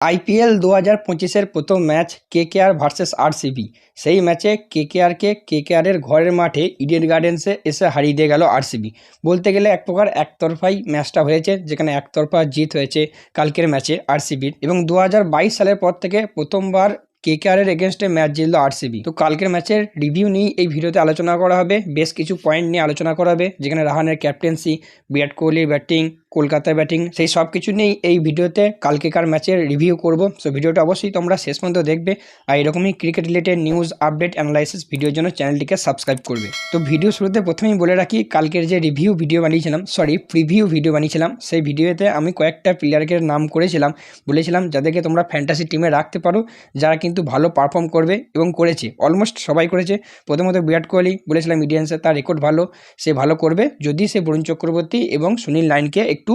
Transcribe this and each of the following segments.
IPL দু হাজার পঁচিশের প্রথম ম্যাচ কেকেআর ভার্সেস আরসিবি। সেই ম্যাচে কেকেআরকে কেকেআরের ঘরের মাঠে ইডেন গার্ডেন্সে এসে হারিয়ে দিয়ে গেল আরসিবি। বলতে গেলে এক প্রকার একতরফাই ম্যাচটা হয়েছে, যেখানে একতরফা জিত হয়েছে কালকের ম্যাচে আরসিবির। এবং দু হাজার বাইশ সালের পর থেকে প্রথমবার কেকেআরের এগেনস্টে ম্যাচ জিতল আরসিবি। তো কালকের ম্যাচের রিভিউ নিয়ে এই ভিডিওতে আলোচনা করা হবে। বেশ কিছু পয়েন্ট নিয়ে আলোচনা করা হবে, যেখানে রাহানের ক্যাপ্টেন্সি, বিরাট কোহলির ব্যাটিং কলকাতার ব্যাটিং সেই সব কিছু নিয়েই এই ভিডিওতে কালকেকার ম্যাচের রিভিউ করব। সো ভিডিওটা অবশ্যই তোমরা শেষ পর্যন্ত দেখবে আর এরকমই cricket related news update analysis ভিডিওর জন্য চ্যানেলটিকে সাবস্ক্রাইব করবে। তো ভিডিও শুরুতে প্রথমেই বলে রাখি, কালকের যে রিভিউ ভিডিও বানিয়েছিলাম সরি প্রিভিউ ভিডিও বানিয়েছিলাম, সেই ভিডিওতে আমি কয়েকটা প্লেয়ারকে নাম করেছিলাম। বলেছিলাম, যাদেরকে তোমরা ফ্যান্টাসি টিমে রাখতে পারো, যারা কিন্তু ভালো পারফর্ম করবে এবং করেছে। অলমোস্ট সবাই করেছে। প্রথমত বিরাট কোহলি, বলেছিলাম ইন্ডিয়ান্সে তার রেকর্ড ভালো, সে ভালো করবে। যদি সে বরুণ চক্রবর্তী এবং সুনীল নাইনকে একটু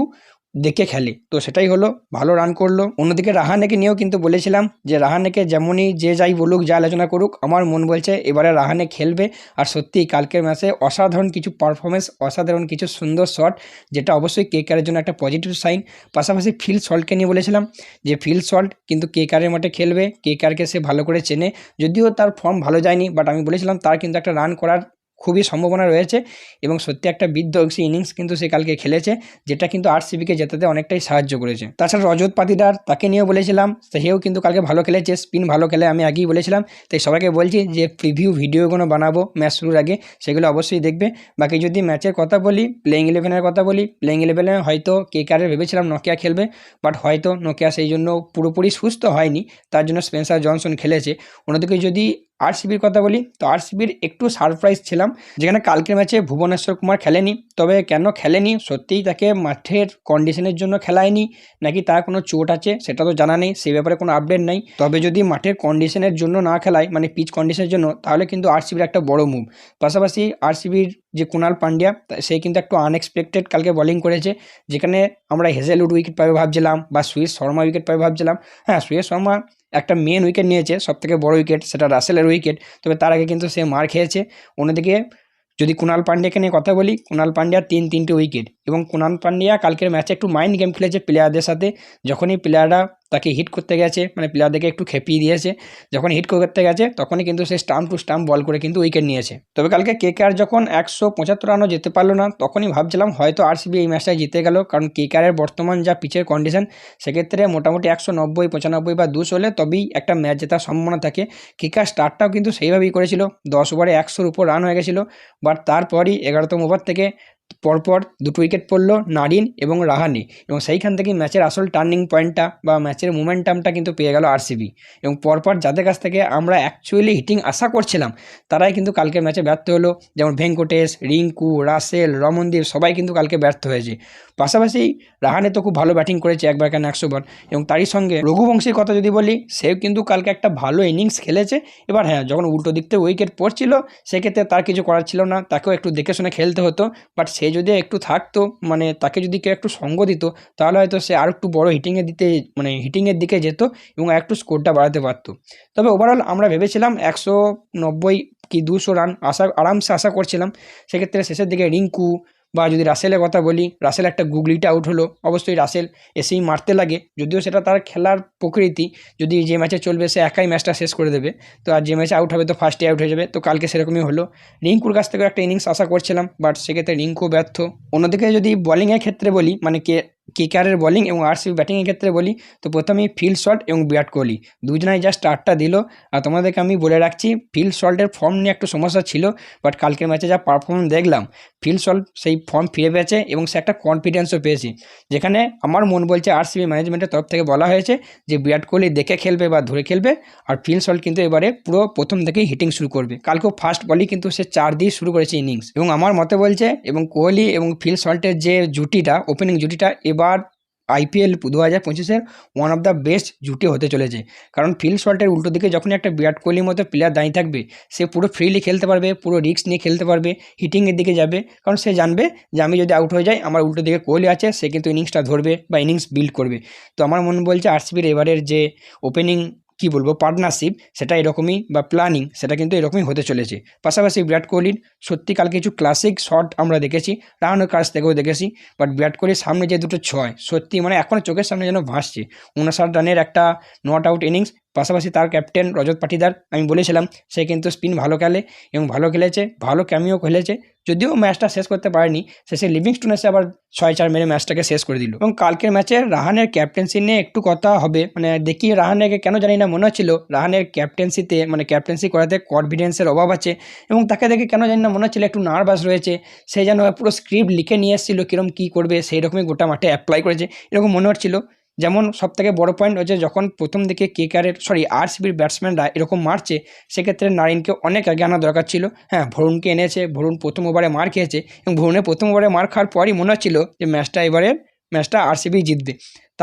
দেখে খেলে। তো সেটাই হলো, ভালো রান করল। অন্যদিকে রাহানেকে নিয়েও কিন্তু বলেছিলাম যে, রাহানেকে যেমনই যে যাই বলুক, যা আলোচনা করুক, আমার মন বলছে এবারে রাহানে খেলবে। আর সত্যিই কালকের ম্যাচে অসাধারণ কিছু পারফরমেন্স অসাধারণ কিছু সুন্দর শট যেটা অবশ্যই কে কারের জন্য একটা পজিটিভ সাইন পাশাপাশি ফিল সল্টকে নিয়ে বলেছিলাম যে ফিল সল্ট কিন্তু কে কারের মাঠে খেলবে। কে কারকে সে ভালো করে চেনে। যদিও তার ফর্ম ভালো যায়নি বাট আমি বলেছিলাম তার কিন্তু একটা রান করার খুবই সম্ভাবনা রয়েছে এবং সত্যি একটা বিধ্বংসী ইনিংস কিন্তু সে কালকে খেলেছে, যেটা কিন্তু আর আরসিবিকে জেতাতে অনেকটাই সাহায্য করেছে। তাছাড়া রজত পাতিদার তাকে নিয়েও বলেছিলাম, সেও কিন্তু কালকে ভালো খেলেছে স্পিন ভালো খেলে আমি আগেই বলেছিলাম, তাই সবাইকে বলছি যে প্রিভিউ ভিডিওগুলো বানাবো ম্যাচ শুরুর আগে, সেগুলো অবশ্যই দেখবে। বাকি যদি ম্যাচের কথা বলি প্লেইং ইলেভেনের কথা বলি প্লেইং ইলেভেনে হয়তো কে কারে ভেবেছিলাম নোকিয়া খেলবে বাট হয়তো নোকিয়া সেই জন্য পুরোপুরি সুস্থ হয়নি, তার জন্য স্পেন্সার জনসন খেলেছে। অন্যদিকে যদি আরসিবির কথা বলি, তো আরসিবির একটু সারপ্রাইজ ছিলাম। যেখানে কালকের ম্যাচে ভুবনেশ্বর কুমার খেলেনি, তবে কেন খেলেনি? সত্যিই তাকে মাঠের কন্ডিশনের জন্য খেলায়নি, নাকি তার কোনো চোট আছে সেটা তো জানা নেই, সে ব্যাপারে কোনো আপডেট নাই। তবে যদি মাঠের কন্ডিশনের জন্য না খেলায় মানে পিচ কন্ডিশনের জন্য, তাহলে কিন্তু আরসিবির একটা বড় মুভ পাশাপাশি আরসিবির যে কুণাল পান্ডিয়া সে কিন্তু একটু আনএক্সপেক্টেড কালকে বোলিং করেছে, যেখানে আমরা হেজেলউড উইকেট পাবে ভাবছিলাম বা সুয়েশ শর্মা উইকেট পাবে ভাবছিলাম। হ্যাঁ সুয়েশ শর্মা একটা মেন উইকেট নিয়েছে সব থেকে বড় উইকেট সেটা রাসেলের উইকেট তবে তার আগে কিন্তু সে মার খেয়েছে। অন্যদিকে যদি কুণাল পান্ডিয়াকে নিয়ে কথা বলি কুণাল পান্ডিয়ার তিন তিনটে উইকেট এবং কুণাল পান্ডিয়া কালকের ম্যাচে একটু মাইন্ড গেম খেলেছে প্লেয়ারদের সাথে, যখনই প্লেয়াররা তাকে হিট করতে গেছে মানে প্লেয়ারদেরকে একটু খেপিয়ে দিয়েছে। যখন হিট করতে গেছে, তখনই কিন্তু সে স্টাম্প টু স্টাম্প বল করে কিন্তু উইকেট নিয়েছে। তবে কালকে কে আর যখন একশো পঁচাত্তর রানও যেতে পারল না, তখনই ভাবছিলাম হয়তো আরসিবি এই ম্যাচটা জিতে গেল, কারণ কে কারের বর্তমান যা পিচের কন্ডিশন সেক্ষেত্রে মোটামুটি একশো নব্বই, পঁচানব্বই বা দুশো হলে তবেই একটা ম্যাচ জেতার সম্ভাবনা থাকে। কেকার স্টার্টটাও কিন্তু সেইভাবেই করেছিল, দশ ওভারে একশোর উপর রান হয়ে গেছিল বাট তারপরই এগারোতম ওভার থেকে পরপর দুটো উইকেট পড়ল নারিন এবং রাহানি এবং সেইখান থেকেই ম্যাচের আসল টার্নিং পয়েন্টটা বা ম্যাচের মোমেন্টামটা কিন্তু পেয়ে গেল আরসিবি এবং পরপর যাদের কাছ থেকে আমরা অ্যাকচুয়ালি হিটিং আশা করছিলাম, তারাই কিন্তু কালকে ম্যাচে ব্যর্থ হলো। যেমন ভেঙ্কটেশ, রিঙ্কু, রাসেল, রমনদীপ সবাই কিন্তু কালকে ব্যর্থ হয়েছে। পাশাপাশি রাহানে তো খুব ভালো ব্যাটিং করেছে একবার কেন একশো বার এবং তারই সঙ্গে রঘুবংশীর কথা যদি বলি, সেও কিন্তু কালকে একটা ভালো ইনিংস খেলেছে। এবার হ্যাঁ যখন উল্টো দিক থেকে উইকেট পড়ছিল, সেক্ষেত্রে তার কিছু করার ছিল না, তাকেও একটু দেখে শুনে খেলতে হতো। বাট সে যদি একটু থাকতো মানে তাকে যদি কেউ একটু সঙ্গ দিত, তাহলে হয়তো সে আর একটু বড় হিটিংয়ে দিতে মানে হিটিংয়ের দিকে যেত এবং একটু স্কোরটা বাড়াতে পারতো। তবে ওভারঅল আমরা ভেবেছিলাম একশো নব্বই কি দুশো রান আশা, আরামসে আশা করছিলাম। সেক্ষেত্রে শেষের দিকে রিঙ্কু বা যদি রাসেলের কথা বলি, রাসেল একটা গুগলিটা আউট হলো। অবশ্যই রাসেল এসেই মারতে লাগে। যদিও সেটা তার খেলার প্রকৃতি, যদি যে ম্যাচে চলবে সে একাই ম্যাচটা শেষ করে দেবে। তো আর যে ম্যাচে আউট হবে তো ফার্স্টে আউট হয়ে যাবে। তো কালকে সেরকমই হলো। রিঙ্কুর কাছ থেকেও একটা ইনিংস আশা করছিলাম বাট সেক্ষেত্রে রিঙ্কু ব্যর্থ। অন্যদিকে যদি বলিংয়ের ক্ষেত্রে বলি মানে কে কেকেআরের বলিং এবং আরসিবি ব্যাটিংয়ের ক্ষেত্রে বলি, তো প্রথমেই ফিল শট এবং বিরাট কোহলি। দুজনাই যা স্টার্টটা দিল। আর তোমাদেরকে আমি বলে রাখছি ফিল শল্টের ফর্ম নিয়ে একটু সমস্যা ছিল বাট কালকের ম্যাচে যা পারফরমেন্স দেখলাম ফিল শল্ট সেই ফর্ম ফিরে পেয়েছে এবং সে একটা কনফিডেন্সও পেয়েছে। যেখানে আমার মন বলছে আরসিবি ম্যানেজমেন্টের তরফ থেকে বলা হয়েছে যে বিরাট কোহলি দেখে খেলবে বা ধরে খেলবে, আর ফিল শল্ট কিন্তু এবারে পুরো প্রথম থেকেই হিটিং শুরু করবে। কালকেও ফার্স্ট বলই কিন্তু সে চার দিয়ে শুরু করেছে ইনিংস এবং আমার মতে বলছে, এবং কোহলি এবং ফিল শল্টের যে জুটিটা ওপেনিং জুটিটা, এবার আইপিএল দু হাজার পঁচিশের ওয়ান অফ দ্য বেস্ট জুটি হতে চলেছে। কারণ ফিল্ড শল্টের উল্টো দিকে যখনই একটা বিরাট কোহলির মতো প্লেয়ার দাঁড়িয়ে থাকবে, সে পুরো ফ্রিলি খেলতে পারবে, পুরো রিস্ক নিয়ে খেলতে পারবে হিটিংয়ের দিকে যাবে। কারণ সে জানবে যে আমি যদি আউট হয়ে যাই, আমার উল্টো দিকে কোহলি আছে, সে কিন্তু ইনিংসটা ধরবে বা ইনিংস বিল্ড করবে। তো আমার মন বলছে আরসিবির এবারের যে ওপেনিং কি বলব পার্টনারশিপ সেটা এরকমই বা প্ল্যানিং সেটা কিন্তু এরকমই হতে চলেছে। পাশাপাশি বিরাট কোহলির সত্যিকাল কিছু ক্লাসিক শট আমরা দেখেছি রাহানোর কাছ থেকেও দেখেছি বাট বিরাট কোহলির সামনে যে দুটো ছয়, সত্যি মানে এখনও চোখের সামনে যেন ভাসছে। উনষাট রানের একটা নট আউট ইনিংস পাশাপাশি তার ক্যাপ্টেন রজত পাটিদার, আমি বলেছিলাম, সে কিন্তু স্পিন ভালো খেলে এবং ভালো খেলেছে, ভালো ক্যামিও খেলেছে। যদিও ম্যাচটা শেষ করতে পারেনি সে শেষে লিভিংস্টোন এসে আবার ছয় চার মেরে ম্যাচটাকে শেষ করে দিল। এবং কালকের ম্যাচে রাহানের ক্যাপ্টেন্সি নিয়ে একটু কথা হবে। মানে দেখি রাহানেকে কেন জানি না মনে হচ্ছিল, রাহানের ক্যাপ্টেন্সিতে মানে ক্যাপ্টেন্সি করাতে কনফিডেন্সের অভাব আছে। এবং তাকে দেখে কেন জানি না মনে হচ্ছিল একটু নার্ভাস রয়েছে। সে যেন পুরো স্ক্রিপ্ট লিখে নিয়ে এসেছিল কীরকম কী করবে সেই রকমই গোটা মাঠে অ্যাপ্লাই করেছে, এরকম মনে হচ্ছিল। যেমন সব থেকে বড় পয়েন্ট হচ্ছে যখন প্রথম দিকে কেকারের সরি আরসিবির ব্যাটসম্যানরা এরকম মারছে, সেক্ষেত্রে নারিনকে অনেক আগে আনা দরকার ছিল। হ্যাঁ ভরুণকে এনেছে ভরুণ প্রথম ওভারে মার খেয়েছে এবং ভরুণের প্রথম ওভারে মার খাওয়ার পরই মনে হচ্ছিল যে ম্যাচটা এবারের ম্যাচটা আরসিবি জিতবে।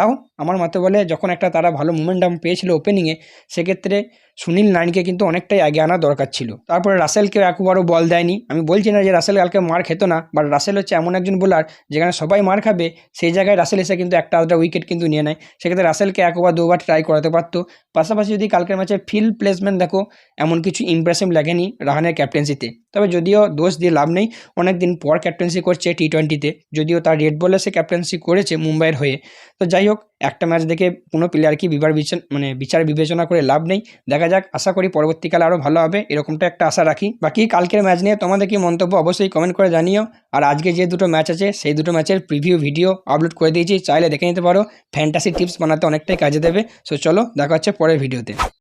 তাও আমার মতে বলে যখন একটা তারা ভালো মোমেন্টাম পেয়েছিল ওপেনিংয়ে সেক্ষেত্রে সুনীল নাইনকে কিন্তু অনেকটাই আগে আনা দরকার ছিল। তারপরে রাসেলকে একবারও বল দেয়নি। আমি বলছি না যে রাসেল কালকে মার খেত না বাট রাসেল হচ্ছে এমন একজন বোলার যেখানে সবাই মার খাবে, সেই জায়গায় রাসেল এসে কিন্তু একটা আধটা উইকেট কিন্তু নিয়ে নেয়। সেক্ষেত্রে রাসেলকে একবার দুবার ট্রাই করাতে পারতো। পাশাপাশি যদি কালকের ম্যাচে ফিল্ড প্লেসমেন্ট দেখো, এমন কিছু ইমপ্রেসিভ লাগেনি রাহানের ক্যাপ্টেন্সিতে তবে যদিও দোষ দিয়ে লাভ নেই অনেক দিন পর ক্যাপ্টেন্সি করছে টি টোয়েন্টিতে যদিও তার রেড বলে সে ক্যাপ্টেন্সি করেছে মুম্বাইয়ের হয়ে। তো যাই হোক, একটা ম্যাচ দেখে কোনো প্লেয়ারকে বিবার বিচার মানে বিচার বিবেচনা করে লাভ নেই। দেখা যাক, আশা করি পরবর্তীকালে আরও ভালো হবে, এরকমটা একটা আশা রাখি। বাকি কালকের ম্যাচ নিয়ে তোমাদের কি মন্তব্য অবশ্যই কমেন্ট করে জানিও। আর আজকে যে দুটো ম্যাচ আছে, সেই দুটো ম্যাচের প্রিভিউ ভিডিও আপলোড করে দিয়েছি, চাইলে দেখে নিতে পারো। ফ্যান্টাসি টিপস বানাতে অনেকটাই কাজে দেবে। সো চলো, দেখা হচ্ছে পরের ভিডিওতে